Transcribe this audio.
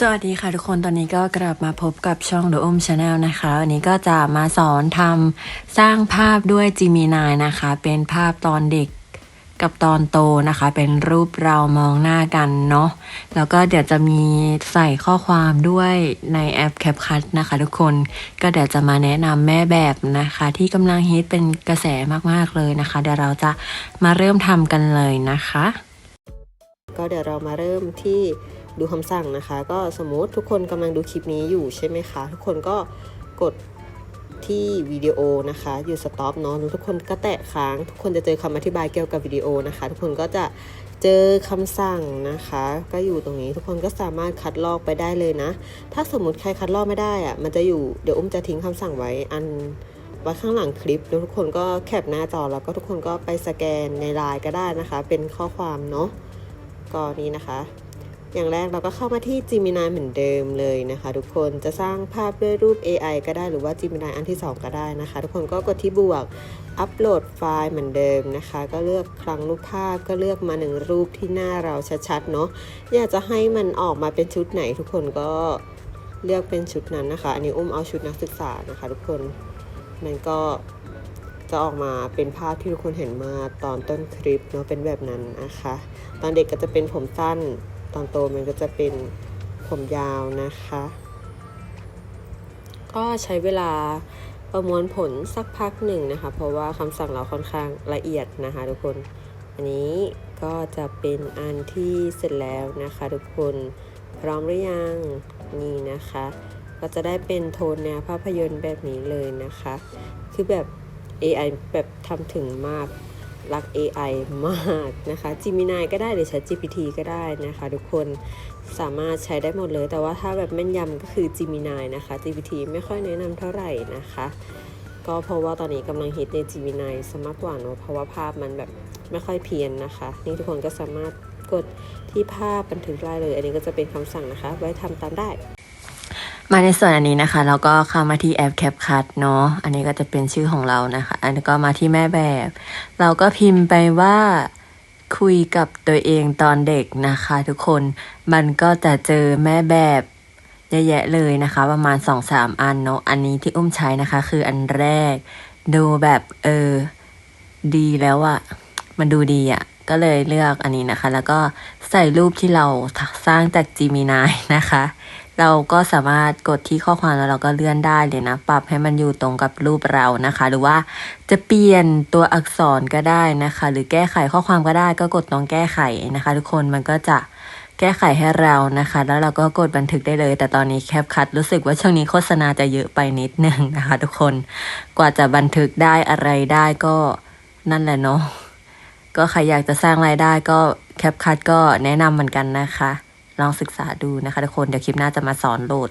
สวัสดีค่ะทุกคนตอนนี้ก็กลับมาพบกับช่อง The Om Channel นะคะวันนี้ก็จะมาสอนทำสร้างภาพด้วย Gemini นะคะ เป็นภาพตอนเด็กกับตอนโตนะคะ เป็นรูปเรามองหน้ากันเนาะแล้วก็เดี๋ยวจะมีใส่ข้อความด้วยในแอป CapCut นะคะ ทุกคนก็เดี๋ยวจะมาแนะนำแม่แบบนะคะ ที่กำลังฮิตเป็นกระแสมากๆเลยนะคะ เดี๋ยวเราจะมาเริ่มทำกันเลยนะคะ ก็เดี๋ยวเรามาเริ่มที่ ดูคำสั่งนะคะ ก็สมมติทุกคนกำลังดูคลิปนี้อยู่ใช่ไหมคะ ทุกคนก็กดที่วิดีโอนะคะอยู่สต็อปเนาะทุกคนก็แตะค้าง ทุกคนจะเจอคำอธิบายเกี่ยวกับวิดีโอนะคะ ทุกคนก็จะเจอคำสั่งนะคะ ก็อยู่ตรงนี้ทุกคนก็สามารถคัดลอกไปได้เลยนะ ถ้าสมมติใครคัดลอกไม่ได้อะมันจะอยู่เดี๋ยวอุ้มจะทิ้งคำสั่งไว้อันไว้ข้างหลังคลิปแล้วทุกคนก็แคปหน้าจอแล้วก็ทุกคนก็ไปสแกนในไลน์ก็ได้นะคะ เป็นข้อความเนาะก็นี้นะคะ อย่างแรกเราก็เข้ามาที่ Gemini เหมือนเดิมเลยนะคะ ทุกคนจะสร้างภาพด้วยรูป AI ก็ได้หรือว่า Gemini อันที่ 2 ก็ได้นะคะ ทุกคนก็กดที่บวกอัปโหลดไฟล์เหมือนเดิมนะคะ ก็เลือกคลังรูปภาพก็เลือกมาหนึ่งรูปที่หน้าเราชัดๆเนาะอยากจะให้มันออกมาเป็นชุดไหน ทุกคนก็เลือกเป็นชุดนั้นนะคะ อันนี้อุ้มเอาชุดนักศึกษานะคะ ทุกคนมันก็จะออกมาเป็นภาพที่ทุกคนเห็นมาตอนต้นคลิปเนาะเป็นแบบนั้นนะคะ ตอนเด็กก็จะเป็นผมสั้น ตอนโตมันก็จะเป็นผมยาวนะคะ ก็ใช้เวลาประมวลผลสักพักหนึ่งนะคะ เพราะว่าคำสั่งเราค่อนข้างละเอียดนะคะ ทุกคน อันนี้ก็จะเป็นอันที่เสร็จแล้วนะคะ ทุกคนพร้อมหรือยังนี่นะคะ ก็จะได้เป็นโทนแนวภาพยนตร์แบบนี้เลยนะคะ คือแบบ AI แบบทำถึงมาก รัก AI มากนะคะ Gemini ก็ได้หรือ ChatGPT ก็ได้นะคะ ทุกคนสามารถใช้ได้หมดเลย แต่ว่าถ้าแบบแม่นยำก็คือ Gemini นะคะ GPT ไม่ค่อยแนะนำเท่าไหร่นะคะ ก็เพราะว่าตอนนี้กำลังฮิตใน Gemini สมากกว่าเนะเพราะว่าภาพมันแบบไม่ค่อยเพี้ยนนะคะ นี่ทุกคนก็สามารถกดที่ภาพบันทึกได้เลย อันนี้ก็จะเป็นคำสั่งนะคะ ไว้ทำตามได้ มาในส่วนอันนี้นะคะ เราก็เข้ามาที่แอป CapCut เนาะอันนี้ก็จะเป็นชื่อของเรานะคะ อันนี้ก็มาที่แม่แบบ เราก็พิมพ์ไปว่าคุยกับตัวเองตอนเด็กนะคะ ทุกคนมันก็จะเจอแม่แบบเยอะแยะเลยนะคะ ประมาณ2อสามอันเนาะอันนี้ที่อุ้มใช้นะคะ คืออันแรก ดูแบบเออ ดีแล้วอะมันดูดีอะ ก็เลยเลือกอันนี้นะคะ แล้วก็ใส่รูปที่เราสร้างจาก Gemini นะคะ เราก็สามารถกดที่ข้อความแล้วเราก็เลื่อนได้เลยนะ ปรับให้มันอยู่ตรงกับรูปเรานะคะ หรือว่าจะเปลี่ยนตัวอักษรก็ได้นะคะ หรือแก้ไขข้อความก็ได้ก็กดตรงแก้ไขนะคะ ทุกคนมันก็จะแก้ไขให้เรานะคะ แล้วเราก็กดบันทึกได้เลย แต่ตอนนี้แคปคัดรู้สึกว่าช่วงนี้โฆษณาจะเยอะไปนิดนึงนะคะ ทุกคนกว่าจะบันทึกได้อะไรได้ก็นั่นแหละเนาะ ก็ใครอยากจะสร้างรายได้ก็แคปคัดก็แนะนำเหมือนกันนะคะ ลองศึกษาดูนะคะทุกคน เดี๋ยวคลิปหน้าจะมาสอนโหลด